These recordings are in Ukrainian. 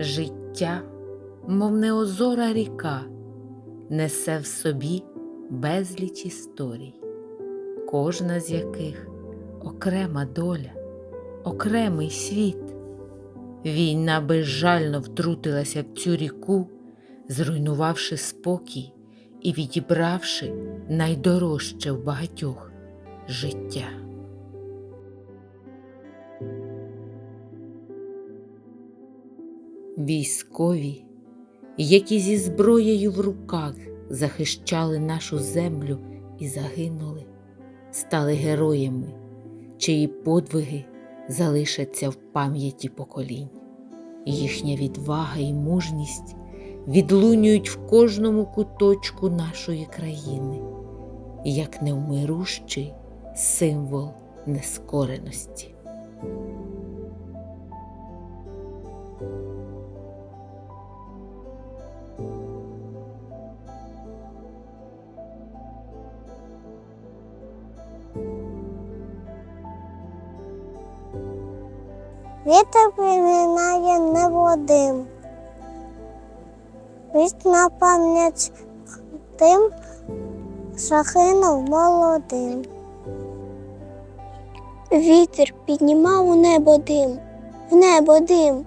Життя, мов неозора ріка, несе в собі безліч історій, кожна з яких окрема доля, окремий світ. Війна безжально втрутилася в цю ріку, зруйнувавши спокій і відібравши найдорожче в багатьох життя. Військові, які зі зброєю в руках захищали нашу землю і загинули, стали героями, чиї подвиги залишаться в пам'яті поколінь. Їхня відвага і мужність відлунюють в кожному куточку нашої країни, як невмирущий символ нескореності. Вітер примінає небо дим. Вість на пам'ять тим, загинув молодим. Вітер піднімав у небо дим, в небо дим,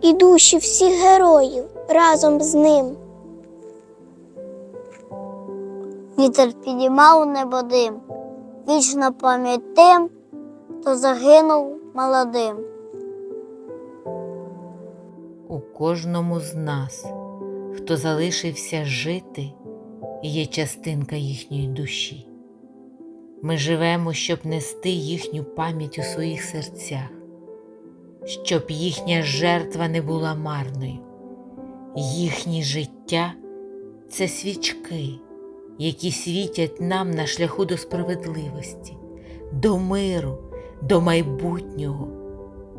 і душі всіх героїв разом з ним. Вітер піднімав у небо дим, вічна пам'ять тим, хто загинув молодим. У кожному з нас, хто залишився жити, є частинка їхньої душі. Ми живемо, щоб нести їхню пам'ять у своїх серцях, щоб їхня жертва не була марною. Їхнє життя це свічки, які світять нам на шляху до справедливості, до миру, до майбутнього,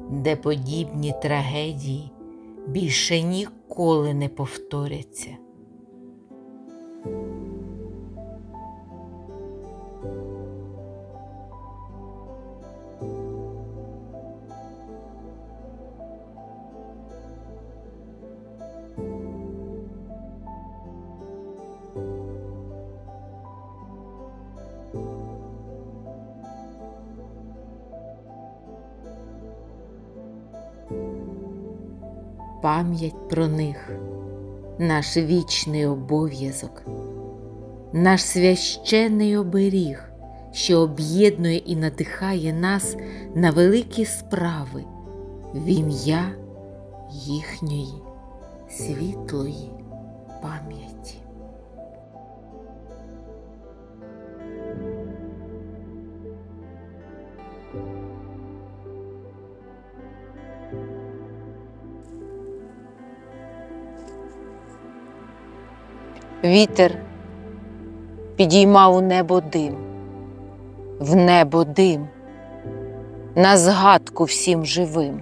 де подібні трагедії більше ніколи не повторяться. Пам'ять про них наш вічний обов'язок, наш священний оберіг, що об'єднує і надихає нас на великі справи в ім'я їхньої світлої пам'яті. Вітер підіймав у небо дим, в небо дим, на згадку всім живим.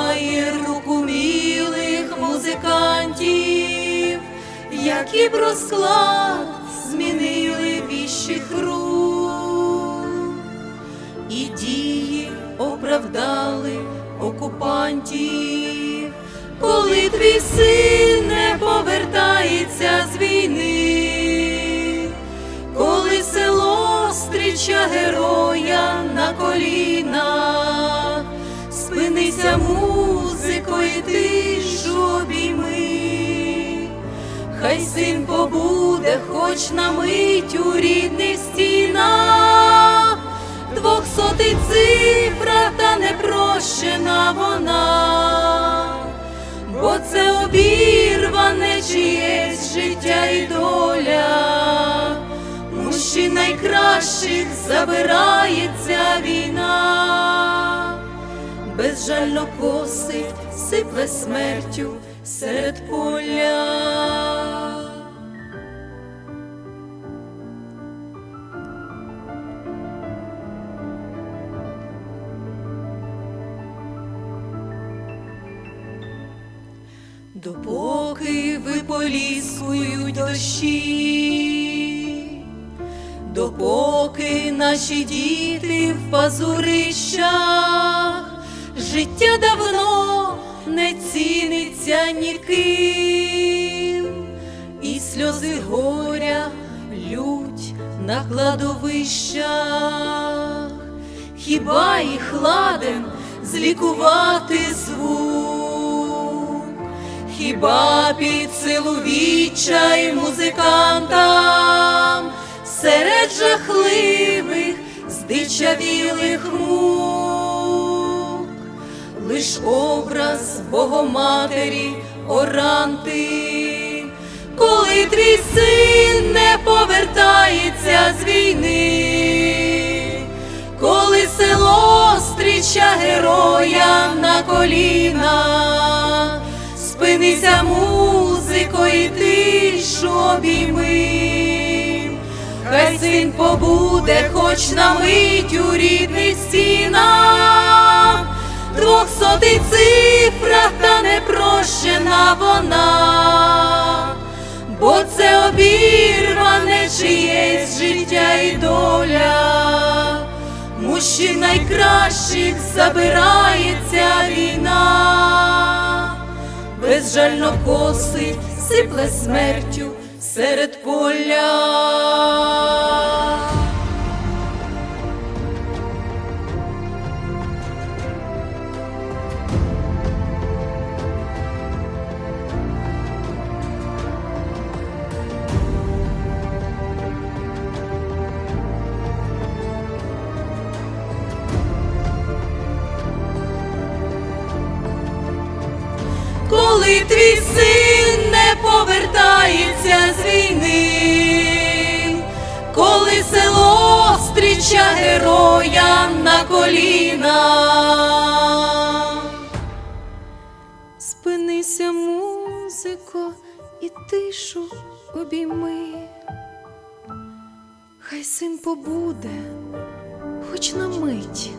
немає рук умілих музикантів, які б розклад змінили віщих рук, і дії оправдали окупантів, коли твій син не повертається з війни коли село стріча героя на колінах, спинися і ти ж хай син побуде, хоч на мить у рідних стінах, двохсотий цифра та непрощена вона, бо це обірване чиєсь життя і доля. Мужчин найкращих забирається війна, безжально косить, сипле смертю серед поля. Допоки виполіскують дощі, допоки наші діти в пазурищах, життя давно не ціниться ніким, і сльози горя лють на кладовищах, хіба їх ладен злікувати звук? Хіба під силу відчай музикантам? Серед жахливих здичавілих мук, лиш образ Богоматері оранти, коли твій син не повертається з війни, коли село стріча героя на коліна. Спинися, музико, і тишу обійми, хай син побуде, хоч на мить у рідних стінах, двохсотий цифрах та непрощена вона, бо це обірване чиєсь життя і доля, мужчин найкращих забирається війна. Безжально косить, сипле смертю серед поля. Твій син не повертається з війни, коли село стріча героя на коліна. Спинися, музико, і тишу обійми. Хай син побуде, хоч на мить